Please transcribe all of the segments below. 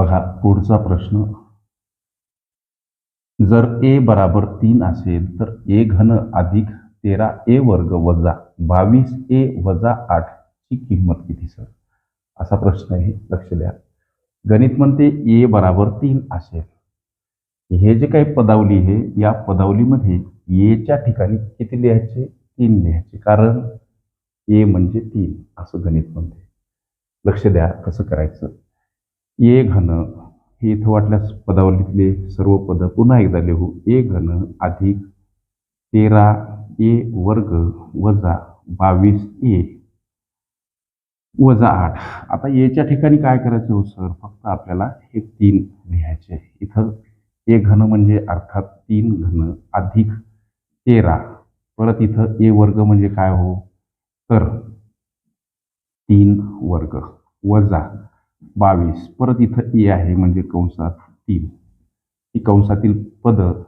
बघा पुढचा प्रश्न. जर ए बराबर तीन असेल तर ए घन अधिक तेरा ए वर्ग वजा बावीस ए वजा आठ ची किंमत किती सर? असा प्रश्न आहे लक्ष द्या. गणित म्हणते ए बराबर तीन असेल. हे जे काही पदावली आहे या पदावलीमध्ये एच्या ठिकाणी किती लिहायचे? तीन लिहायचे. कारण ए म्हणजे तीन असं गणित म्हणते. लक्ष द्या कसं करायचं. ए घन हे इथं वाटल्यास पदावलीतले सर्व पद पुन्हा एकदा लिहू. ए घन अधिक तेरा ए वर्ग वजा बावीस ए वजा आठ. आता एच्या ठिकाणी काय करायचं हो सर? फक्त आपल्याला हे तीन लिहायचे इथं ए घन म्हणजे अर्थात तीन घन अधिक तेरा. परत इथं ए वर्ग म्हणजे काय हो? तर तीन वर्ग वजा बावीस. परत इथं ए आहे म्हणजे कंसात तीन. ही कंसातील पद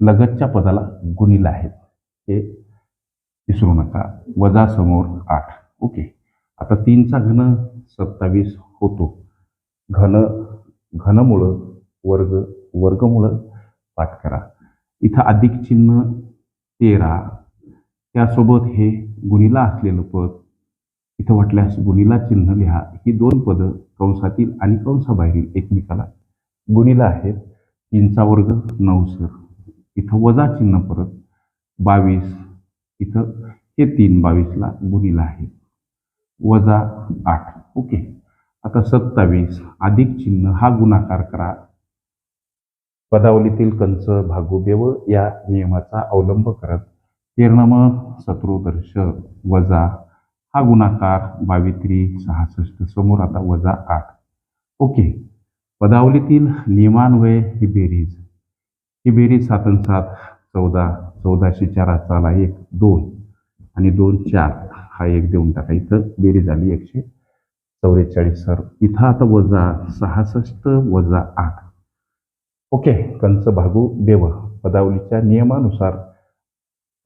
लगतच्या पदाला गुणिला आहेत. हे विसरू नका. वजा समोर आठ. ओके. आता तीनचा घन सत्तावीस होतो. घन घनमुळं वर्ग वर्गमुळं पाठ करा. इथं अधिक चिन्ह तेरा. त्यासोबत हे गुणिला असलेलं पद इथं वाटल्यास गुणीला चिन्ह लिहा. ही दोन पदं कंसातील आणि कंसाबाहेरील एकमेकाला गुणीला आहेत. तीनचा वर्ग नऊ सर इथं वजा चिन्ह परत बावीस. इथं हे तीन बावीसला गुणीला आहे. वजा आठ. ओके. आता सत्तावीस. अधिक चिन्ह हा गुणाकार करा. पदावलीतील कंच भागोबेव या नियमाचा अवलंब करत. तीर्णम शत्रुदर्श वजा हा गुणाकार बावित्री सहासष्ट समोर आता वजा आठ. ओके. पदावलीतील नियमान्वय ही बेरीज. ही बेरीज सातन सात चौदा चौदाशे चार चाला एक दोन. आणि दोन चार हा एक देऊन टाका. इथं बेरीज आली एकशे चौवेचाळीस. सर इथं आता वजा सहासष्ट वजा आठ. ओके. कंच भागू देव. पदावलीच्या नियमानुसार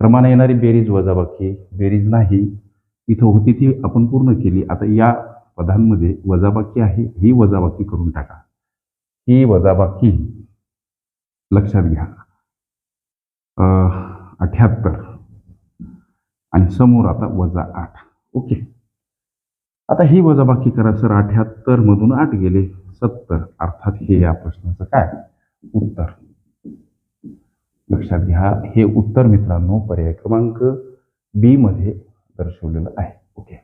क्रमाने येणारी बेरीज वजाबाकी. बेरीज नाही. इथं होती ती आपण पूर्ण केली. आता या पदांमध्ये वजाबाकी आहे ही वजाबाकी करून टाका. ही वजाबाकी लक्षात घ्या. अठ्याहत्तर. आणि समोर आता वजा आठ. ओके. आता ही वजाबाकी करा सर. अठ्याहत्तर मधून आठ गेले. सत्तर. अर्थात हे या प्रश्नाचं काय? उत्तर. लक्षात घ्या. हे उत्तर मित्रांनो पर्याय क्रमांक बी मध्ये दर्शवलेलं आहे ओके